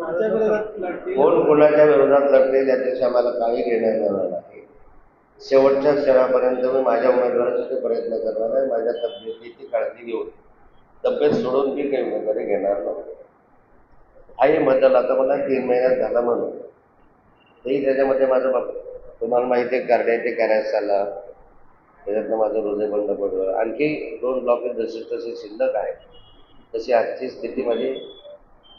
कोण कोणाच्या विरोधात लढते त्याच्याशी आम्हाला काही घेणं जाणार नाही. शेवटच्या क्षणापर्यंत मी माझ्या उमेदवारासाठी प्रयत्न करणार आहे. माझ्या तब्येतीची काळजी घेऊन. तब्येत सोडून मी काही उमेदवारी घेणार नाही हाही बदल आता मला तीन महिन्यात झाला म्हणून. तेही त्याच्यामध्ये माझं बाप तुम्हाला माहिती आहे गार्ड्याचे कॅरॅस झाला त्याच्यातनं माझं हृदय बंद पडलं. आणखी दोन ब्लॉकेज जसे तसे शिल्लक आहे तशी आजची स्थिती माझी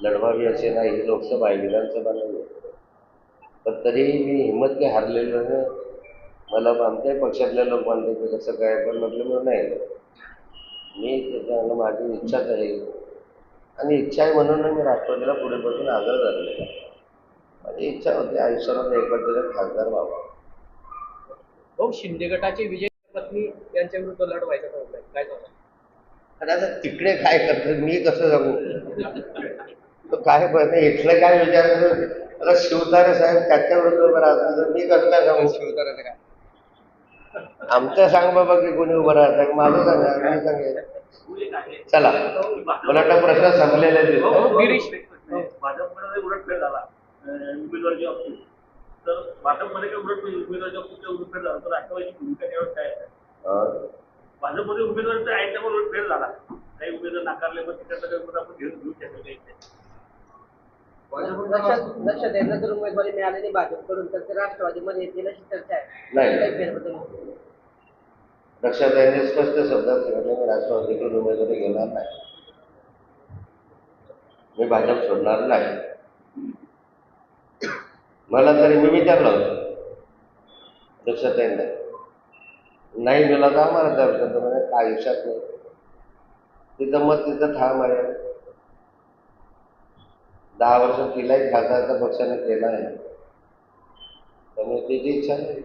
लढवावी असे नाही ही लोकसभा आहे विधानसभा नाही आहे. पण तरीही मी हिंमत काही हारलेलो नाही मला आमच्याही पक्षातले लोक म्हणते की कसं काय पण म्हटलं मी नाही. मी त्याच्यानं माझी इच्छाच आहे. आणि इच्छा आहे म्हणून मी राष्ट्रवादीला पुढे बसून आग्रह आहे. माझी इच्छा होती आयुष्यामध्ये एक तरी खासदार व्हावा. भाऊ शिंदे गटाचे विजय पत्नी यांच्या विरुद्ध लढ व्हायचा ठरवलाय काय सांगा आता तिकडे काय करतात मी कसं जगू तो काय पण इथलं काय विचारायचं आता शिवतारे साहेब त्याच्या विरुद्ध उभं राहतात. तर मी काय सांगू? शिवताराचं काय आमचं सांग बाबा की कोणी उभं राहतं. माझं सांगा मी सांगेन. चला. मला वाटतं प्रश्न संपलेले दिसतो भाऊ गिरीश. भाजपमध्ये भाजपमध्ये काय उलट उलटफेर झाला? तर राष्ट्रवादीची भूमिका त्यावेळेस काय आहे? अं, भाजपमध्ये उमेदवाराचा आहे त्यामुळे उलटफेर झाला. काही उमेदवार नाकारले पण उमेदवार आपण घेऊन घेऊ शकतो जर उमेदवारी मिळाली नाही भाजपकडून तर ते राष्ट्रवादीमध्ये येतील अशी चर्चा आहे. नाही. काही फेरबदल होईल. लक्षात यांनी स्पष्ट शब्दात सांगितलं मी राष्ट्रवादीकडून उमेदवारी घेणार नाही. मी भाजप सोडणार नाही. मला तरी मी विचारलं होतं. लक्षात येईल नाही मिळाला तर आम्हाला दर्शन म्हणे काय आयुष्यात नाही. तिथं मग तिथं ठाम आहे. दहा वर्ष तिलाही खासदारचा पक्षाने केला आहे त्यामुळे त्याची इच्छा नाही